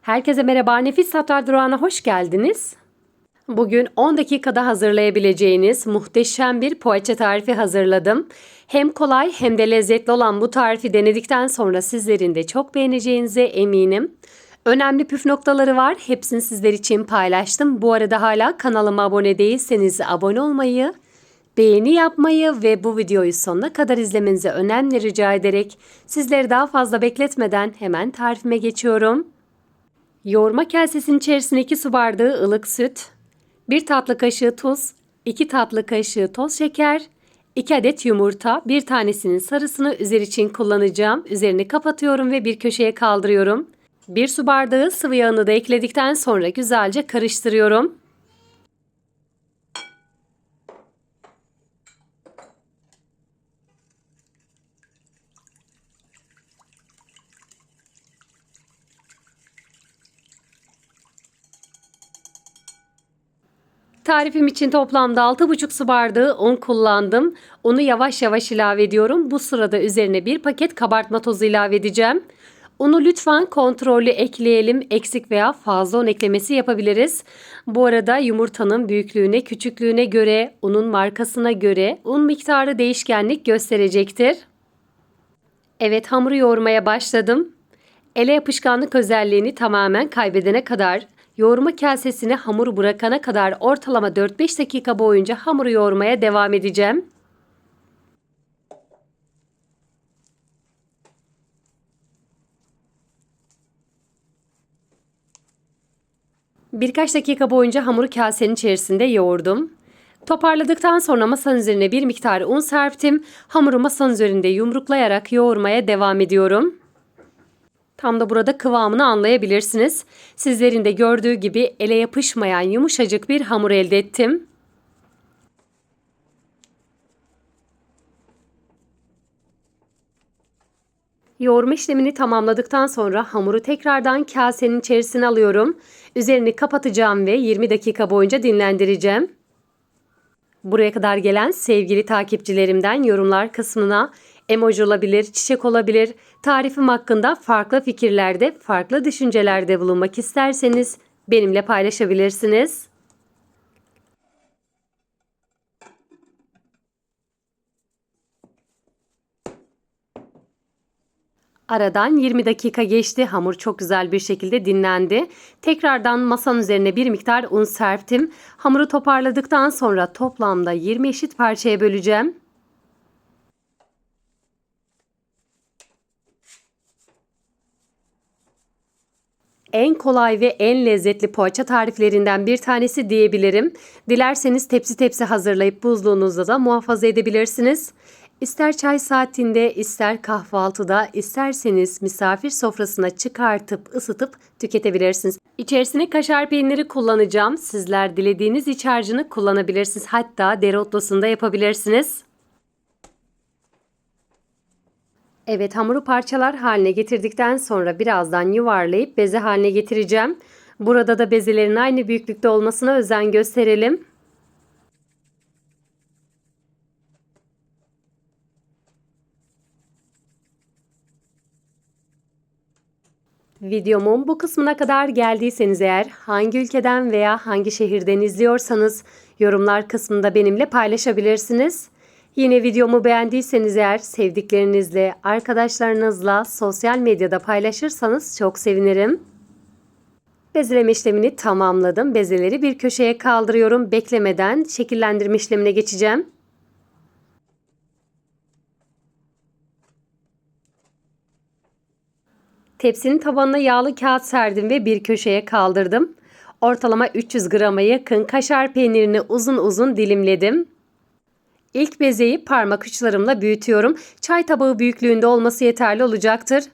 Herkese merhaba. Nefis Tatlar Durağı'na hoş geldiniz. Bugün 10 dakikada hazırlayabileceğiniz muhteşem bir poğaça tarifi hazırladım. Hem kolay hem de lezzetli olan bu tarifi denedikten sonra sizlerin de çok beğeneceğinize eminim. Önemli püf noktaları var. Hepsini sizler için paylaştım. Bu arada hala kanalıma abone değilseniz abone olmayı, beğeni yapmayı ve bu videoyu sonuna kadar izlemenizi önemli rica ederek sizleri daha fazla bekletmeden hemen tarifime geçiyorum. Yoğurma kasesinin içerisine 2 su bardağı ılık süt, 1 tatlı kaşığı tuz, 2 tatlı kaşığı toz şeker, 2 adet yumurta, bir tanesinin sarısını üzeri için kullanacağım. Üzerini kapatıyorum ve bir köşeye kaldırıyorum. 1 su bardağı sıvı yağını da ekledikten sonra güzelce karıştırıyorum. Tarifim için toplamda 6,5 su bardağı un kullandım. Unu yavaş yavaş ilave ediyorum. Bu sırada üzerine bir paket kabartma tozu ilave edeceğim. Unu lütfen kontrollü ekleyelim. Eksik veya fazla un eklemesi yapabiliriz. Bu arada yumurtanın büyüklüğüne, küçüklüğüne göre, unun markasına göre un miktarı değişkenlik gösterecektir. Evet hamuru yoğurmaya başladım. Ele yapışkanlık özelliğini tamamen kaybedene kadar yoğurma kasesine hamuru bırakana kadar ortalama 4-5 dakika boyunca hamuru yoğurmaya devam edeceğim. Birkaç dakika boyunca hamuru kasenin içerisinde yoğurdum. Toparladıktan sonra masanın üzerine bir miktar un serptim. Hamuru masanın üzerinde yumruklayarak yoğurmaya devam ediyorum. Tam da burada kıvamını anlayabilirsiniz. Sizlerin de gördüğü gibi ele yapışmayan yumuşacık bir hamur elde ettim. Yoğurma işlemini tamamladıktan sonra hamuru tekrardan kasenin içerisine alıyorum. Üzerini kapatacağım ve 20 dakika boyunca dinlendireceğim. Buraya kadar gelen sevgili takipçilerimden yorumlar kısmına emoji olabilir, çiçek olabilir. Tarifim hakkında farklı fikirlerde, farklı düşüncelerde bulunmak isterseniz benimle paylaşabilirsiniz. Aradan 20 dakika geçti. Hamur çok güzel bir şekilde dinlendi. Tekrardan masanın üzerine bir miktar un serptim. Hamuru toparladıktan sonra toplamda 20 eşit parçaya böleceğim. En kolay ve en lezzetli poğaça tariflerinden bir tanesi diyebilirim. Dilerseniz tepsi tepsi hazırlayıp buzluğunuzda da muhafaza edebilirsiniz. İster çay saatinde, ister kahvaltıda, isterseniz misafir sofrasına çıkartıp ısıtıp tüketebilirsiniz. İçerisine kaşar peyniri kullanacağım. Sizler dilediğiniz iç harcını kullanabilirsiniz. Hatta dereotlosunu da yapabilirsiniz. Evet hamuru parçalar haline getirdikten sonra birazdan yuvarlayıp beze haline getireceğim. Burada da bezelerin aynı büyüklükte olmasına özen gösterelim. Videomun bu kısmına kadar geldiyseniz eğer hangi ülkeden veya hangi şehirden izliyorsanız yorumlar kısmında benimle paylaşabilirsiniz. Yine videomu beğendiyseniz eğer sevdiklerinizle, arkadaşlarınızla sosyal medyada paylaşırsanız çok sevinirim. Bezeleme işlemini tamamladım. Bezeleri bir köşeye kaldırıyorum. Beklemeden şekillendirme işlemine geçeceğim. Tepsinin tabanına yağlı kağıt serdim ve bir köşeye kaldırdım. Ortalama 300 grama yakın kaşar peynirini uzun uzun dilimledim. İlk bezeyi parmak uçlarımla büyütüyorum. Çay tabağı büyüklüğünde olması yeterli olacaktır.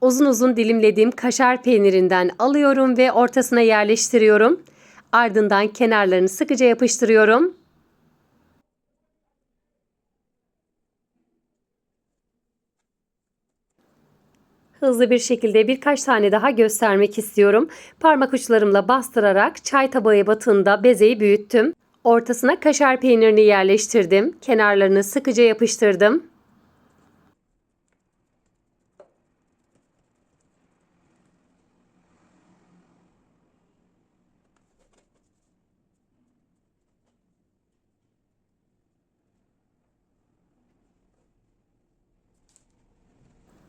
Uzun uzun dilimlediğim kaşar peynirinden alıyorum ve ortasına yerleştiriyorum. Ardından kenarlarını sıkıca yapıştırıyorum. Hızlı bir şekilde birkaç tane daha göstermek istiyorum. Parmak uçlarımla bastırarak çay tabağı batığında bezeyi büyüttüm. Ortasına kaşar peynirini yerleştirdim. Kenarlarını sıkıca yapıştırdım.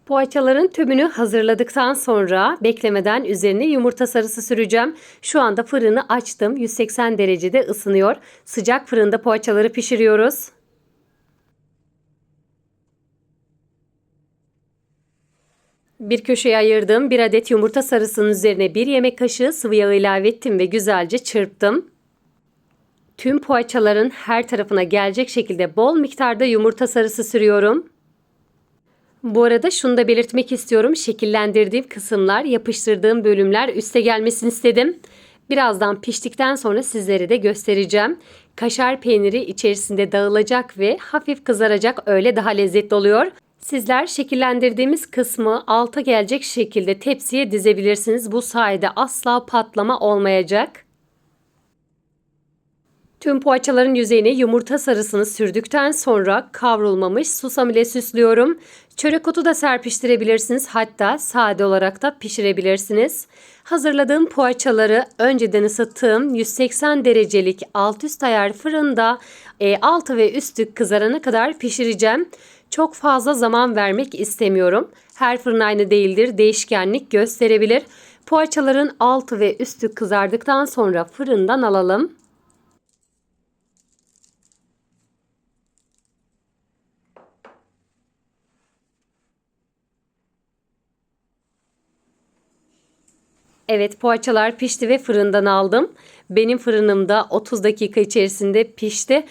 Poğaçaların tümünü hazırladıktan sonra beklemeden üzerine yumurta sarısı süreceğim. Şu anda fırını açtım. 180 derecede ısınıyor. Sıcak fırında poğaçaları pişiriyoruz. Bir köşeye ayırdığım bir adet yumurta sarısının üzerine bir yemek kaşığı sıvı yağ ilave ettim ve güzelce çırptım. Tüm poğaçaların her tarafına gelecek şekilde bol miktarda yumurta sarısı sürüyorum. Bu arada şunu da belirtmek istiyorum. Şekillendirdiğim kısımlar, yapıştırdığım bölümler üste gelmesini istedim. Birazdan piştikten sonra sizlere de göstereceğim. Kaşar peyniri içerisinde dağılacak ve hafif kızaracak öyle daha lezzetli oluyor. Sizler şekillendirdiğimiz kısmı alta gelecek şekilde tepsiye dizebilirsiniz. Bu sayede asla patlama olmayacak. Tüm poğaçaların yüzeyine yumurta sarısını sürdükten sonra kavrulmamış susam ile süslüyorum. Çörek otu da serpiştirebilirsiniz. Hatta sade olarak da pişirebilirsiniz. Hazırladığım poğaçaları önceden ısıttığım 180 derecelik alt üst ayar fırında e, altı ve üstü kızarana kadar pişireceğim. Çok fazla zaman vermek istemiyorum. Her fırın aynı değildir. Değişkenlik gösterebilir. Poğaçaların altı ve üstü kızardıktan sonra fırından alalım. Evet poğaçalar pişti ve fırından aldım. Benim fırınımda 30 dakika içerisinde pişti.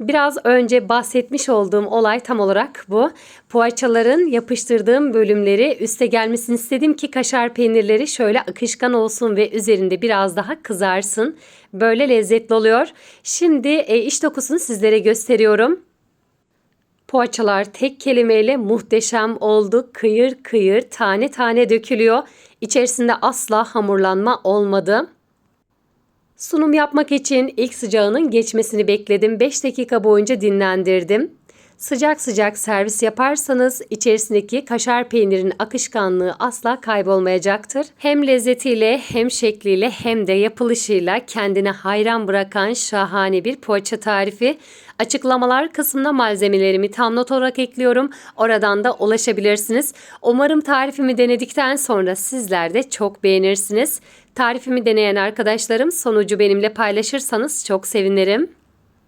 Biraz önce bahsetmiş olduğum olay tam olarak bu. Poğaçaların yapıştırdığım bölümleri üste gelmesini istedim ki kaşar peynirleri şöyle akışkan olsun ve üzerinde biraz daha kızarsın. Böyle lezzetli oluyor. Şimdi e, iç dokusunu sizlere gösteriyorum. Poğaçalar tek kelimeyle muhteşem oldu. Kıyır kıyır tane tane dökülüyor. İçerisinde asla hamurlanma olmadı. Sunum yapmak için ilk sıcağının geçmesini bekledim. 5 dakika boyunca dinlendirdim. Sıcak sıcak servis yaparsanız içerisindeki kaşar peynirinin akışkanlığı asla kaybolmayacaktır. Hem lezzetiyle hem şekliyle hem de yapılışıyla kendine hayran bırakan şahane bir poğaça tarifi. Açıklamalar kısmına malzemelerimi tam not olarak ekliyorum. Oradan da ulaşabilirsiniz. Umarım tarifimi denedikten sonra sizler de çok beğenirsiniz. Tarifimi deneyen arkadaşlarım sonucu benimle paylaşırsanız çok sevinirim.